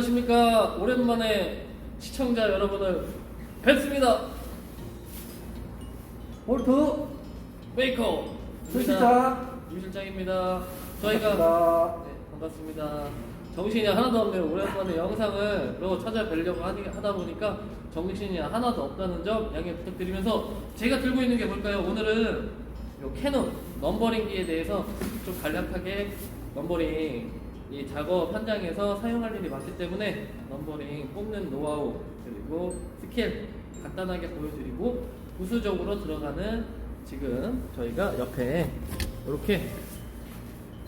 셋. 안녕하십니까. 오랜만에 시청자 여러분을 뵙습니다. 볼트 메이커 수 실장. 유 실장입니다. 저희가 반갑습니다. 네, 반갑습니다. 정신이 하나도 없네요. 오랜만에 영상을 찾아뵈려고 하니- 하다 보니까 정신이 하나도 없다는 점 양해 부탁드리면서 제가 들고 있는 게 뭘까요? 오늘은 요 캐논 넘버링기에 대해서 좀 간략하게 넘버링 이 작업 현장에서 사용할 일이 많기 때문에 넘버링 뽑는 노하우 그리고 스킬 간단하게 보여드리고 부수적으로 들어가는 지금 저희가 옆에 이렇게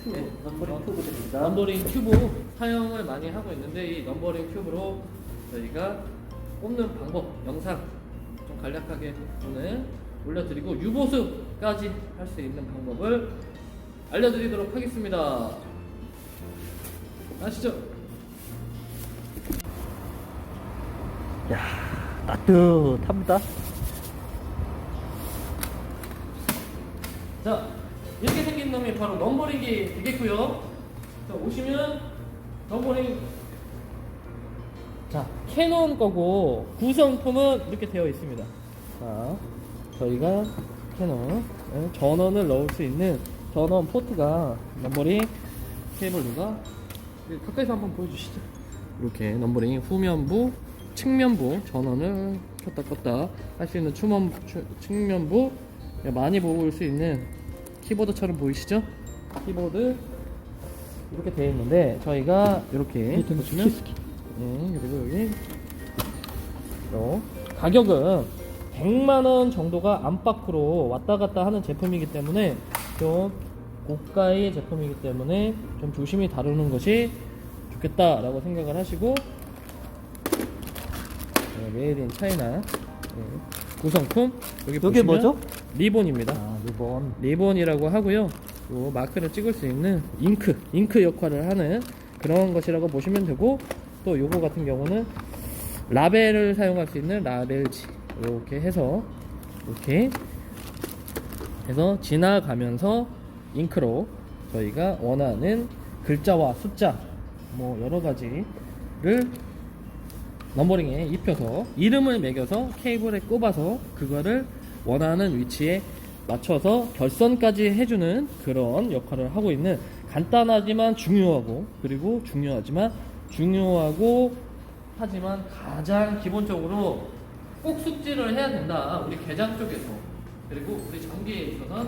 네, 넘버링 튜브 드립니다. 넘버링 큐브 사용을 많이 하고 있는데 이 넘버링 큐브로 저희가 뽑는 방법 영상 좀 간략하게 오늘 올려드리고 유보수까지 할 수 있는 방법을 알려드리도록 하겠습니다. 아시죠? 야, 따뜻합니다. 자 이렇게 생긴 놈이 바로 넘버링이 되겠고요. 자 오시면 넘버링 자 캐논 거고 구성품은 이렇게 되어 있습니다. 자 저희가 캐논 네, 전원을 넣을 수 있는 전원 포트가 넘버링 케이블루가 네, 가까이서 한번 보여주시죠. 이렇게 넘버링 후면부, 측면부 전원을 켰다 껐다 할 수 있는 추면, 추, 측면부 많이 볼 수 있는 키보드처럼 보이시죠? 키보드 이렇게 되어 있는데 저희가 이렇게 밑에 보시면. 네, 그리고 여기 요 가격은 100만 원 정도가 안팎으로 왔다 갔다 하는 제품이기 때문에 좀 고가의 제품이기 때문에 좀 조심히 다루는 것이 좋겠다라고 생각을 하시고 네, 메이드 인 차이나 네, 구성품 여기 이게 보시면 뭐죠? 리본입니다. 아, 리본. 리본이라고 하고요. 요 마크를 찍을 수 있는 잉크, 잉크 역할을 하는 그런 것이라고 보시면 되고 또 요거 같은 경우는 라벨을 사용할 수 있는 라벨지 이렇게 해서 이렇게 해서 지나가면서 잉크로 저희가 원하는 글자와 숫자 뭐 여러 가지를 넘버링에 입혀서 이름을 매겨서 케이블에 꼽아서 그거를 원하는 위치에 맞춰서 결선까지 해주는 그런 역할을 하고 있는 간단하지만 중요하고 그리고 중요하지만 중요하고 하지만 가장 기본적으로 꼭 숙지를 해야 된다 우리 개장 쪽에서. 그리고 우리 전기에 정말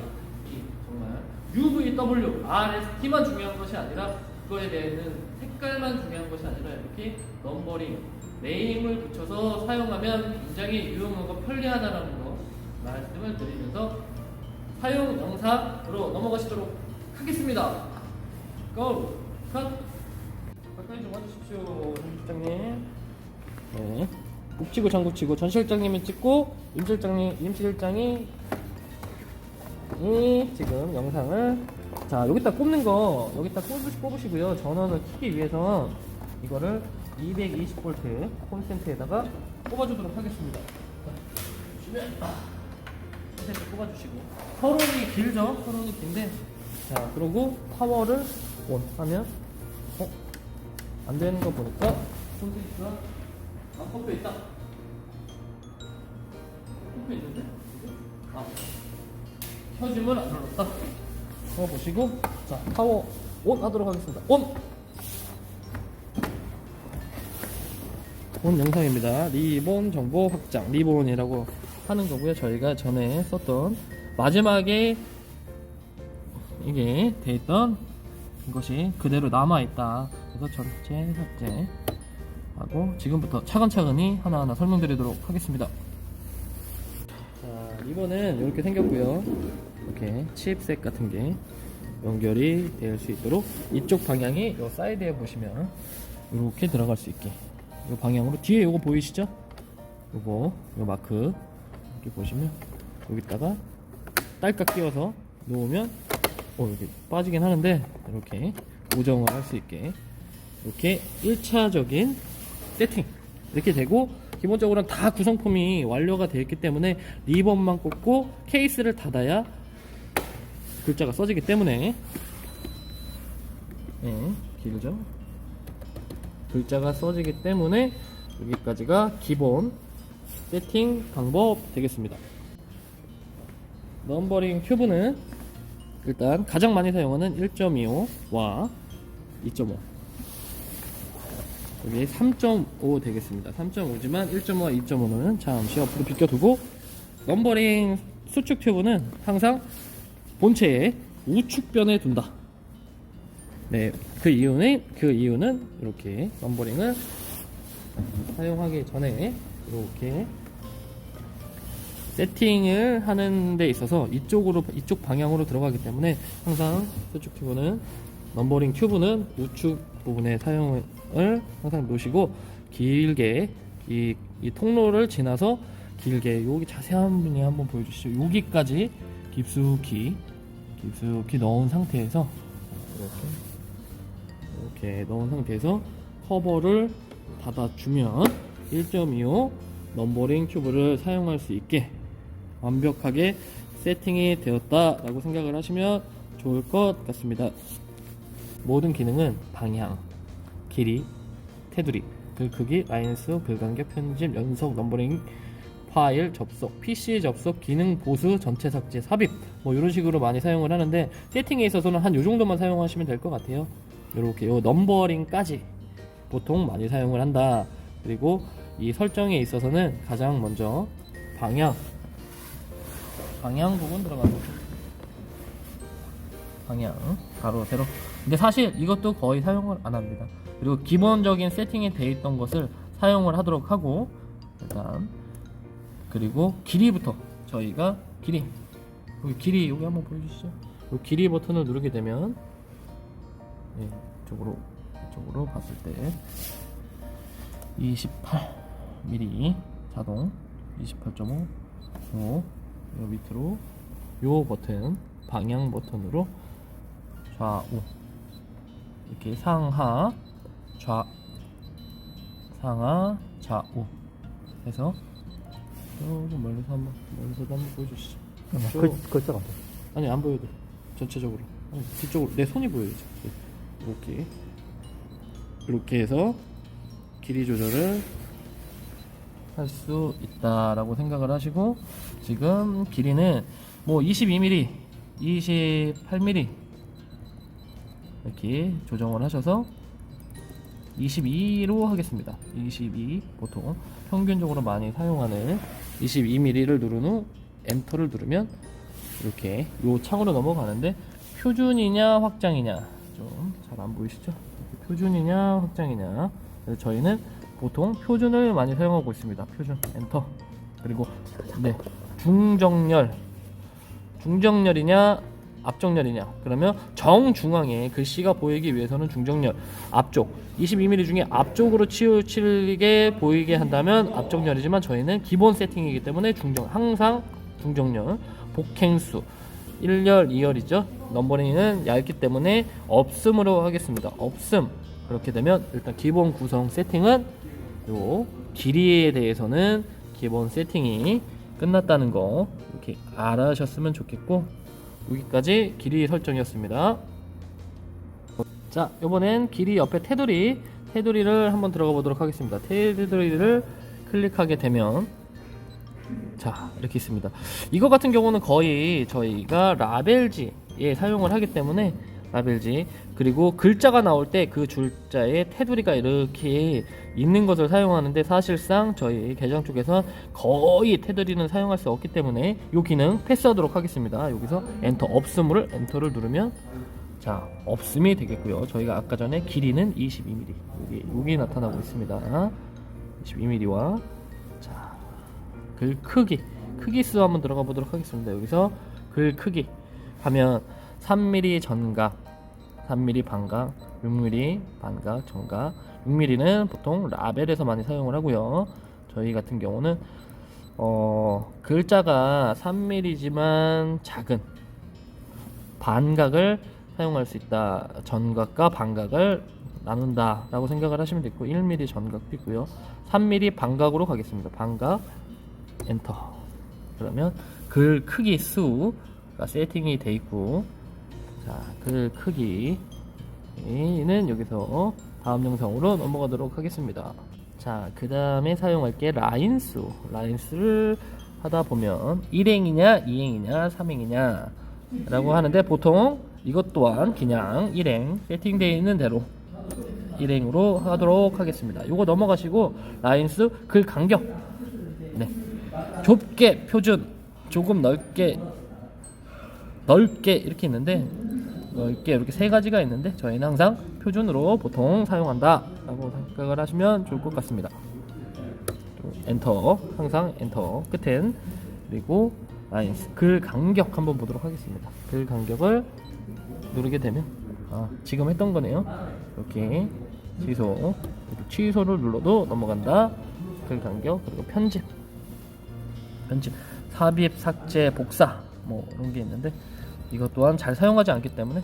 UVW, RST만 중요한 것이 아니라 그거에 대해서는 색깔만 중요한 것이 아니라 이렇게 넘버링, 네임을 붙여서 사용하면 굉장히 유용하고 편리하다라는 거 말씀을 드리면서 사용 영상으로 넘어가시도록 하겠습니다. 고! 컷! 가까이 좀 와주십시오, 전 실장님. 네. 묵치고 장구치고 전 실장님이 찍고 임 실장님, 임 실장이 이 지금 영상을. 자 여기다 꼽는 거 여기다 꼽으시, 꼽으시고요. 전원을 키기 위해서 이거를 220V 콘센트에다가 꼽아주도록 하겠습니다. 자, 보시면 아, 콘센트 꼽아주시고. 서론이 길죠? 서론이 긴데. 자 그리고 파워를 온 하면 어? 안 되는 거 보니까 콘센트가 아 컴퓨 있다. 컴퓨 있는데? 아 켜지면 안 눌렀다. 어 보시고 자 파워 온 하도록 하겠습니다. 온. 온 영상입니다. 리본 정보 확장 리본이라고 하는 거고요. 저희가 전에 썼던 마지막에 이게 돼 있던 것이 그대로 남아 있다. 그래서 전체 삭제 하고 지금부터 차근차근히 하나하나 설명드리도록 하겠습니다. 자, 리본은 이렇게 생겼고요. 이렇게 칩셋 같은 게 연결이 될 수 있도록 이쪽 방향이 이 사이드에 보시면 이렇게 들어갈 수 있게 이 방향으로 뒤에 이거 보이시죠? 요거 요 마크 이렇게 보시면 여기다가 딸깍 끼워서 놓으면 어 여기 빠지긴 하는데 이렇게 고정을 할 수 있게 이렇게 1차적인 세팅 이렇게 되고 기본적으로는 다 구성품이 완료가 되어 있기 때문에 리본만 꽂고 케이스를 닫아야 글자가 써지기 때문에 예, 길죠? 글자가 써지기 때문에 여기까지가 기본 세팅 방법 되겠습니다. 넘버링 큐브는 일단 가장 많이 사용하는 1.25와 2.5 여기 3.5 되겠습니다. 3.5지만 1.5와 2.5는 잠시 옆으로 비껴두고 넘버링 수축 튜브는 항상 본체의 우측변에 둔다. 네, 그 이유는 그 이유는 이렇게 넘버링을 사용하기 전에 이렇게 세팅을 하는 데 있어서 이쪽으로 이쪽 방향으로 들어가기 때문에 항상 수축 튜브는 넘버링 튜브는 우측 부분에 사용을 항상 놓으시고 길게 이, 이 통로를 지나서 길게 여기 자세한 분이 한번 보여주시죠. 여기까지 깊숙이 깊숙이 넣은 상태에서 이렇게 이렇게 넣은 상태에서 커버를 닫아주면 1.25 넘버링 튜브를 사용할 수 있게 완벽하게 세팅이 되었다라고 생각을 하시면 좋을 것 같습니다. 모든 기능은 방향, 길이, 테두리, 글 크기, 라인 수, 글 간격, 편집, 연속, 넘버링, 파일, 접속, PC 접속, 기능 보수, 전체 삭제, 삽입 뭐 이런 식으로 많이 사용을 하는데 세팅에 있어서는 한요 정도만 사용하시면 될 것 같아요. 이렇게 요 넘버링까지 보통 많이 사용을 한다. 그리고 이 설정에 있어서는 가장 먼저 방향 방향 부분 들어가고 방향 가로 세로 근데 사실 이것도 거의 사용을 안 합니다 그리고 기본적인 세팅이 돼 있던 것을 사용을 하도록 하고 일단 그리고 길이부터 저희가 길이 여기 길이 여기 한번 보여주시죠. 이 길이 버튼을 누르게 되면 네, 이쪽으로 이쪽으로 봤을 때 28mm 자동 28.5 요, 요 밑으로 요 버튼 방향 버튼으로 좌우. 이렇게 상하 좌 상하 좌우 해서 조금 멀리서 한번 멀리서도 한번 보여주시죠 저- 글, 글자가 안 돼. 아니 안 보여도 돼. 전체적으로 아니, 뒤쪽으로 내 손이 보여야지 네. 이렇게 이렇게 해서 길이 조절을 할 수 있다라고 생각을 하시고 지금 길이는 뭐 22mm 28mm 이렇게 조정을 하셔서 22로 하겠습니다 22 보통 평균적으로 많이 사용하는 22mm를 누른 후 엔터를 누르면 이렇게 요 창으로 넘어가는데 표준이냐 확장이냐. 좀 잘 안 보이시죠? 표준이냐 확장이냐. 그래서 저희는 보통 표준을 많이 사용하고 있습니다. 표준 엔터. 그리고 네 중정렬. 중정렬이냐 앞정렬이냐. 그러면 정중앙에 글씨가 보이기 위해서는 중정렬. 앞쪽. 22mm 중에 앞쪽으로 치우치게 보이게 한다면 앞정렬이지만 저희는 기본 세팅이기 때문에 중정 항상 중정렬 복행수 1열 2열이죠 넘버링은 얇기 때문에 없음으로 하겠습니다 없음 그렇게 되면 일단 기본 구성 세팅은 요 길이에 대해서는 기본 세팅이 끝났다는 거 이렇게 알아셨으면 좋겠고 여기까지 길이 설정이었습니다. 자, 이번엔 길이 옆에 테두리, 테두리를 한번 들어가 보도록 하겠습니다. 테두리를 클릭하게 되면 자, 이렇게 있습니다. 이거 같은 경우는 거의 저희가 라벨지에 사용을 하기 때문에 라벨지 그리고 글자가 나올 때 그 줄자에 테두리가 이렇게 있는 것을 사용하는데 사실상 저희 계정 쪽에서 거의 테두리는 사용할 수 없기 때문에 이 기능 패스하도록 하겠습니다. 여기서 엔터 없음을 엔터를 누르면 자 없음이 되겠고요. 저희가 아까 전에 길이는 22mm 여기 여기 나타나고 있습니다. 22mm와 글 크기 크기 수 한번 들어가 보도록 하겠습니다. 여기서 글 크기 하면 3mm 전각, 3mm 반각, 6mm 반각, 정각. 6mm는 보통 라벨에서 많이 사용을 하고요. 저희 같은 경우는 어, 글자가 3mm지만 작은 반각을 사용할 수 있다. 전각과 반각을 나눈다라고 생각을 하시면 되고 1mm 전각도 있고요. 3mm 반각으로 가겠습니다. 반각 엔터. 그러면 글 크기 수가 세팅이 돼 있고 자, 글 크기 이는 여기서 다음 영상으로 넘어가도록 하겠습니다. 자, 그 다음에 사용할 게 라인 수. 라인 수를 하다 보면 1행이냐, 2행이냐, 3행이냐 라고 하는데 보통 이것 또한 그냥 1행 세팅되어 있는 대로 1행으로 하도록 하겠습니다. 요거 넘어가시고 라인수 글 간격 네. 좁게 표준 조금 넓게 넓게 이렇게 있는데 넓게 이렇게 세 가지가 있는데 저희는 항상 표준으로 보통 사용한다 라고 생각을 하시면 좋을 것 같습니다. 또 엔터 항상 엔터 끝엔 그리고 라인스 글 간격 한번 보도록 하겠습니다. 글 간격을 누르게 되면 아, 지금 했던 거네요. 이렇게 취소 취소를 눌러도 넘어간다. 글 간격 그리고 편집 편집, 삽입, 삭제, 복사 뭐 이런 게 있는데 이것 또한 잘 사용하지 않기 때문에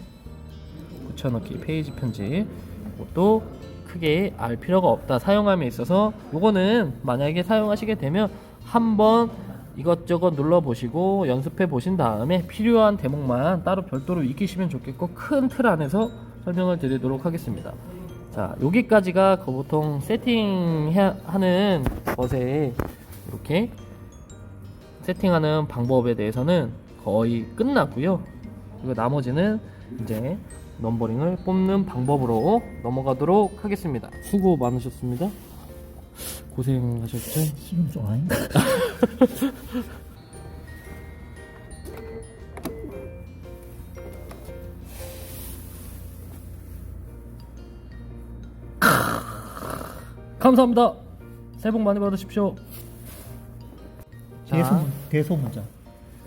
붙여넣기, 페이지 편집 이것도 크게 알 필요가 없다. 사용함에 있어서 요거는 만약에 사용하시게 되면 한번 이것저것 눌러 보시고 연습해 보신 다음에 필요한 대목만 따로 별도로 익히시면 좋겠고 큰 틀 안에서 설명을 드리도록 하겠습니다. 자 여기까지가 그 보통 세팅하는 것에 이렇게 세팅하는 방법에 대해서는 거의 끝났고요. 그리고 나머지는 이제 넘버링을 뽑는 방법으로 넘어가도록 하겠습니다. 수고 많으셨습니다. 고생하셨죠? 지금 좋아요. 감사합니다. 새해 복 많이 받으십시오. 자, 대소문 대소문자.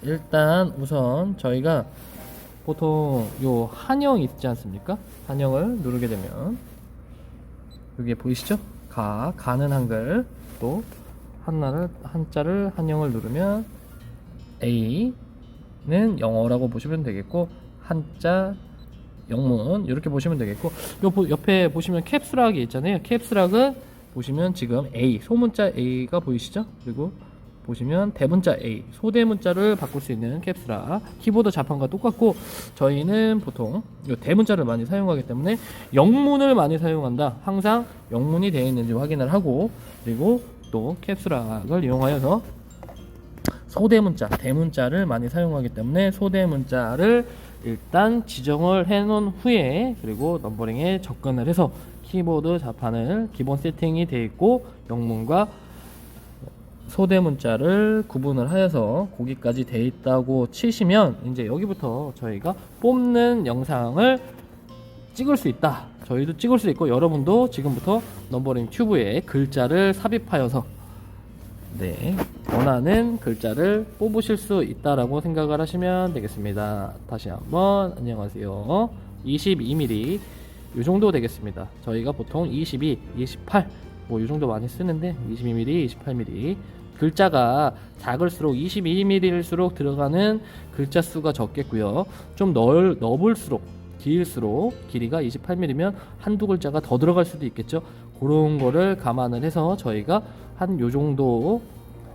일단 우선 저희가 보통 요 한영 있지 않습니까? 한영을 누르게 되면 여기 보이시죠? 가 가는 한글 또 한나를 한자를 한영을 누르면 A는 영어라고 보시면 되겠고 한자 영문 이렇게 보시면 되겠고 요 보- 옆에 보시면 캡슐락이 있잖아요. 캡슐락은 보시면 지금 A 소문자 A가 보이시죠? 그리고 보시면 대문자 A 소대문자를 바꿀 수 있는 캡슐락 키보드 자판과 똑같고 저희는 보통 요 대문자를 많이 사용하기 때문에 영문을 많이 사용한다. 항상 영문이 되어 있는지 확인을 하고 그리고 또 캡슐락을 이용하여서 소대문자, 대문자를 많이 사용하기 때문에 소대문자를 일단 지정을 해 놓은 후에 그리고 넘버링에 접근을 해서 키보드 자판을 기본 세팅이 되어 있고 영문과 소대 문자를 구분을 하여서 거기까지 돼 있다고 치시면 이제 여기부터 저희가 뽑는 영상을 찍을 수 있다. 저희도 찍을 수 있고 여러분도 지금부터 넘버링 튜브에 글자를 삽입하여서 네, 원하는 글자를 뽑으실 수 있다라고 생각을 하시면 되겠습니다. 다시 한번 안녕하세요. 22mm 이 정도 되겠습니다. 저희가 보통 22, 28 뭐 이 정도 많이 쓰는데 22mm, 28mm 글자가 작을수록 22mm일수록 들어가는 글자 수가 적겠고요. 좀 넓, 넓을수록 길수록 길이가 28mm면 한두 글자가 더 들어갈 수도 있겠죠. 그런 거를 감안을 해서 저희가 한 요 정도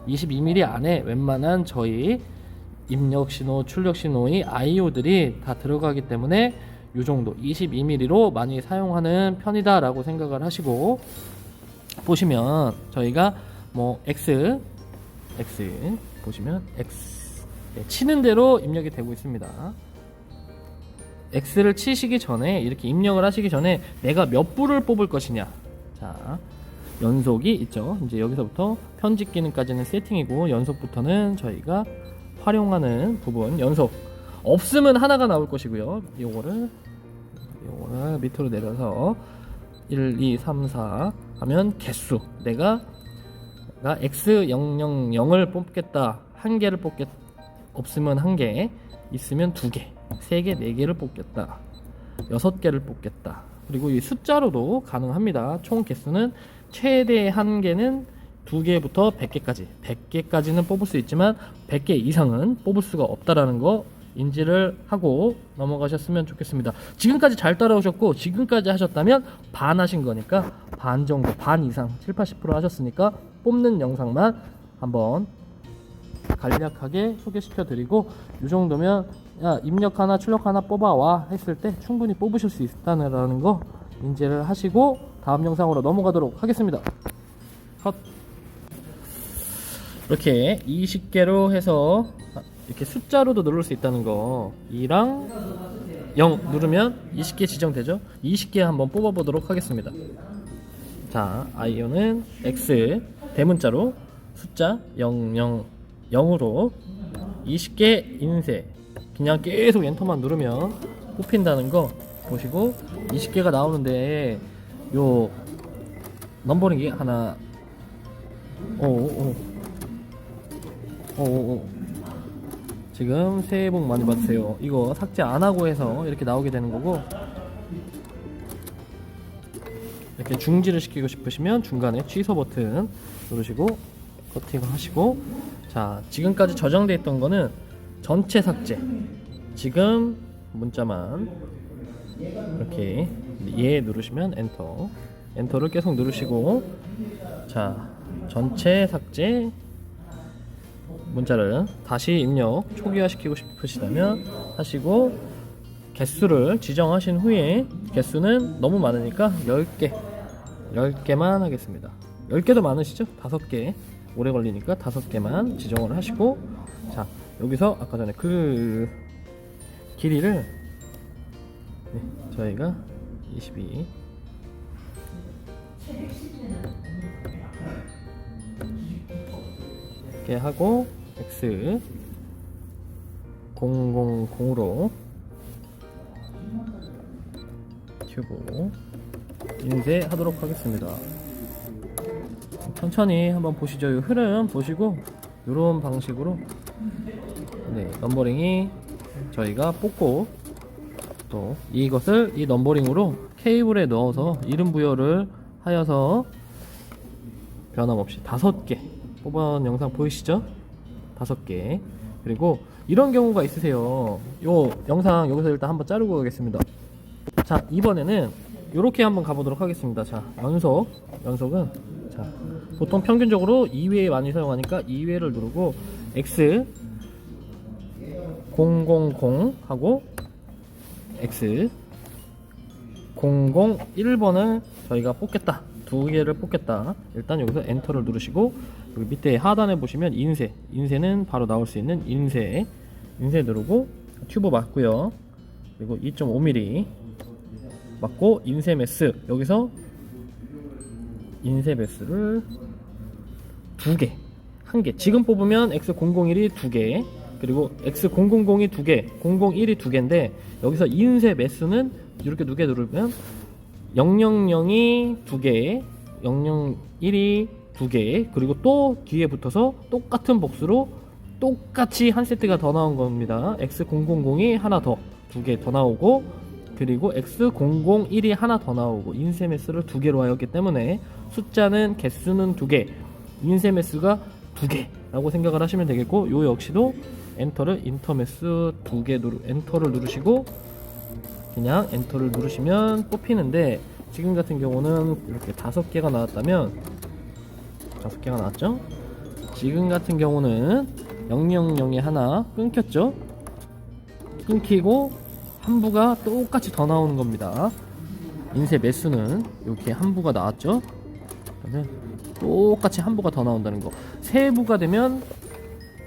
22mm 안에 웬만한 저희 입력 신호, 출력 신호의 IO들이 다 들어가기 때문에 요 정도 22mm로 많이 사용하는 편이다라고 생각을 하시고 보시면 저희가 뭐 X X 보시면 X 네, 치는 대로 입력이 되고 있습니다. X를 치시기 전에 이렇게 입력을 하시기 전에 내가 몇 부를 뽑을 것이냐. 자, 연속이 있죠. 이제 여기서부터 편집 기능까지는 세팅이고 연속부터는 저희가 활용하는 부분 연속 없으면 하나가 나올 것이고요. 요거를 요거를 밑으로 내려서 1, 2, 3, 4 하면 개수 내가 나 X000을 뽑겠다. 한 개를 뽑겠 없으면 한 개 있으면 두 개, 세 개, 네 개를 뽑겠다. 여섯 개를 뽑겠다. 그리고 이 숫자로도 가능합니다. 총 개수는 최대 한 개는 두 개부터 100개까지. 100개까지는 뽑을 수 있지만 100개 이상은 뽑을 수가 없다라는 거 인지를 하고 넘어가셨으면 좋겠습니다. 지금까지 잘 따라오셨고 지금까지 하셨다면 반 하신 거니까 반 정도 반 이상 7, 80% 하셨으니까 뽑는 영상만 한번 간략하게 소개시켜 드리고 이 정도면 야, 입력 하나 출력 하나 뽑아와 했을 때 충분히 뽑으실 수 있다는 거 인지를 하시고 다음 영상으로 넘어가도록 하겠습니다. 컷. 이렇게 20개로 해서 이렇게 숫자로도 누를 수 있다는 거 2랑 0 누르면 20개 지정되죠 20개 한번 뽑아 보도록 하겠습니다 자 아이오는 X 대문자로 숫자 00 0으로 20개 인쇄. 그냥 계속 엔터만 누르면 뽑힌다는 거 보시고 20개가 나오는데 요 넘버링이 하나. 오오. 오오오. 지금 새해 복 많이 받으세요. 이거 삭제 안 하고 해서 이렇게 나오게 되는 거고 이렇게 중지를 시키고 싶으시면 중간에 취소 버튼 누르시고 커팅을 하시고. 자 지금까지 저장돼 있던 거는 전체 삭제. 지금 문자만 이렇게 얘 누르시면 엔터. 엔터를 계속 누르시고. 자 전체 삭제 문자를 다시 입력 초기화 시키고 싶으시다면 하시고 개수를 지정하신 후에 개수는 너무 많으니까 10개 10개만 하겠습니다 10개도 많으시죠? 5개 오래 걸리니까 5개만 지정을 하시고 자 여기서 아까 전에 그 길이를 네, 저희가 22 이렇게 하고 x 000으로 큐브 인쇄하도록 하겠습니다. 천천히 한번 보시죠. 이 흐름 보시고 이런 방식으로. 네, 넘버링이 저희가 뽑고 또 이것을 이 넘버링으로 케이블에 넣어서 이름 부여를 하여서 변함없이 다섯 개 뽑아온 영상 보이시죠? 다섯 개. 그리고 이런 경우가 있으세요. 요 영상 여기서 일단 한번 자르고 가겠습니다. 자 이번에는 이렇게 한번 가보도록 하겠습니다. 자 연속. 연속은 자 보통 평균적으로 2회 많이 사용하니까 2회를 누르고 X 000 하고 X 001번을 저희가 뽑겠다. 두 개를 뽑겠다. 일단 여기서 엔터를 누르시고 여기 밑에 하단에 보시면 인쇄. 인쇄는 바로 나올 수 있는 인쇄. 인쇄 누르고 튜브 맞고요. 그리고 2.5mm 맞고 인쇄 매스. 여기서 인쇄 매스를 두 개, 한 개. 지금 뽑으면 X001이 두 개, 그리고 X000이 두 개, 001이 두 개인데 여기서 인쇄 매수는 이렇게 두 개 누르면 000이 두 개, 001이 두 개, 그리고 또 뒤에 붙어서 똑같은 복수로 똑같이 한 세트가 더 나온 겁니다. X000이 하나 더, 두 개 더 나오고 그리고 X001이 하나 더 나오고 인쇄 매수를 두 개로 하였기 때문에 숫자는 개수는 두 개, 인쇄 매수가 두 개라고 생각을 하시면 되겠고 요 역시도 엔터를 인터 매수 두개 누르 엔터를 누르시고 그냥 엔터를 누르시면 뽑히는데 지금 같은 경우는 이렇게 다섯 개가 나왔다면 다섯 개가 나왔죠? 지금 같은 경우는 000에 하나 끊겼죠? 끊기고 한 부가 똑같이 더 나오는 겁니다. 인쇄 매수는 이렇게 한 부가 나왔죠? 똑같이 한 부가 더 나온다는 거. 세 부가 되면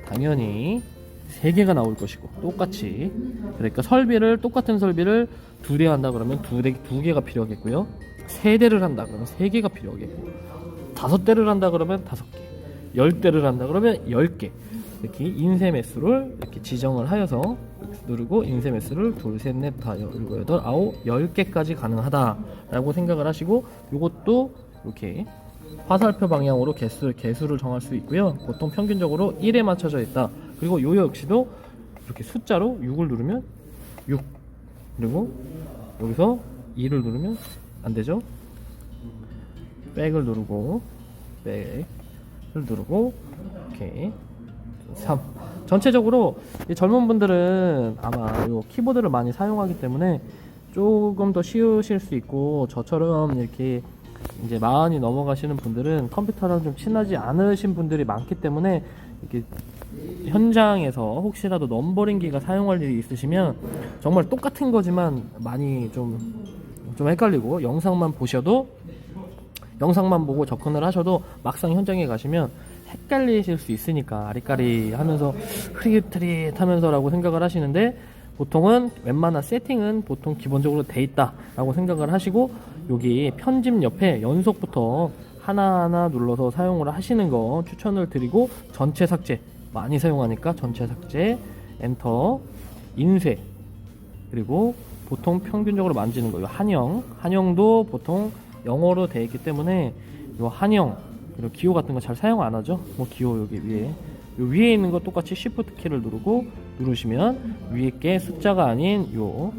당연히 세 개가 나올 것이고 똑같이 그러니까 설비를 똑같은 설비를 두 대 한다 그러면 두 대 두 개가 필요하겠고요. 세 대를 한다 그러면 세 개가 필요하겠고 다섯 대를 한다 그러면 다섯 개, 열 대를 한다 그러면 열 개. 이렇게 인쇄 매수를 이렇게 지정을 하여서 누르고 인쇄 매수를 둘, 셋, 넷, 다, 일곱, 여덟, 아홉, 열 개까지 가능하다라고 생각을 하시고 이것도 이렇게 화살표 방향으로 개수, 개수를 정할 수 있고요. 보통 평균적으로 1에 맞춰져 있다. 그리고 요 역시도 이렇게 숫자로 6을 누르면 6 그리고 여기서 2를 누르면 안 되죠. 백을 누르고 백을 누르고 이렇게 3 전체적으로 이 젊은 분들은 아마 요 키보드를 많이 사용하기 때문에 조금 더 쉬우실 수 있고 저처럼 이렇게 이제 마흔이 넘어가시는 분들은 컴퓨터랑 좀 친하지 않으신 분들이 많기 때문에 이렇게 현장에서 혹시라도 넘버링기가 사용할 일이 있으시면 정말 똑같은 거지만 많이 좀, 좀 헷갈리고 영상만 보셔도 영상만 보고 접근을 하셔도 막상 현장에 가시면 헷갈리실 수 있으니까 아리까리 하면서 흐릿흐릿 하면서라고 생각을 하시는데 보통은 웬만한 세팅은 보통 기본적으로 돼 있다라고 생각을 하시고 여기 편집 옆에 연속부터 하나하나 눌러서 사용을 하시는 거 추천을 드리고 전체 삭제 많이 사용하니까 전체 삭제 엔터 인쇄 그리고 보통 평균적으로 만지는 거요 한영. 한영도 보통 영어로 되어 있기 때문에 요 한영 그리고 기호 같은 거 잘 사용 안 하죠? 뭐 기호 여기 위에. 요 위에 있는 거 똑같이 Shift 키를 누르고 누르시면 위에 게 숫자가 아닌 요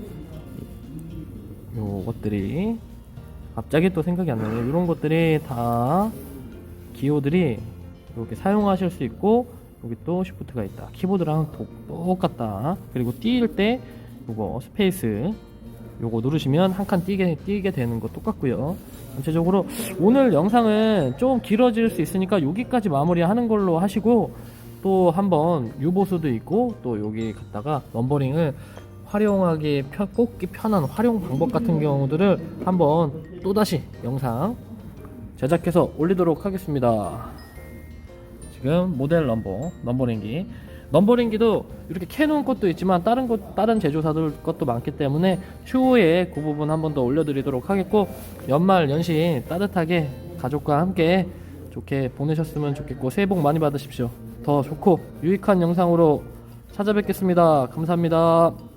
요것들이 갑자기 또 생각이 안 나네요. 이런 것들이 다 기호들이 이렇게 사용하실 수 있고 여기 또 Shift가 있다. 키보드랑 도- 똑같다. 그리고 띄울 때 요거 스페이스 요거 누르시면 한 칸 띄게, 띄게 되는 거 똑같고요. 전체적으로 오늘 영상은 좀 길어질 수 있으니까 여기까지 마무리하는 걸로 하시고 또 한번 유보수도 있고 또 여기 갔다가 넘버링을 활용하기 편, 꽂기 편한 활용 방법 같은 경우들을 한번 또다시 영상 제작해서 올리도록 하겠습니다. 지금 모델 넘버 넘버링기 넘버링기도 이렇게 캐논 것도 있지만 다른 것 다른 제조사들 것도 많기 때문에 추후에 그 부분 한 번 더 올려드리도록 하겠고 연말 연시 따뜻하게 가족과 함께 좋게 보내셨으면 좋겠고 새해 복 많이 받으십시오 더 좋고 유익한 영상으로 찾아뵙겠습니다 감사합니다.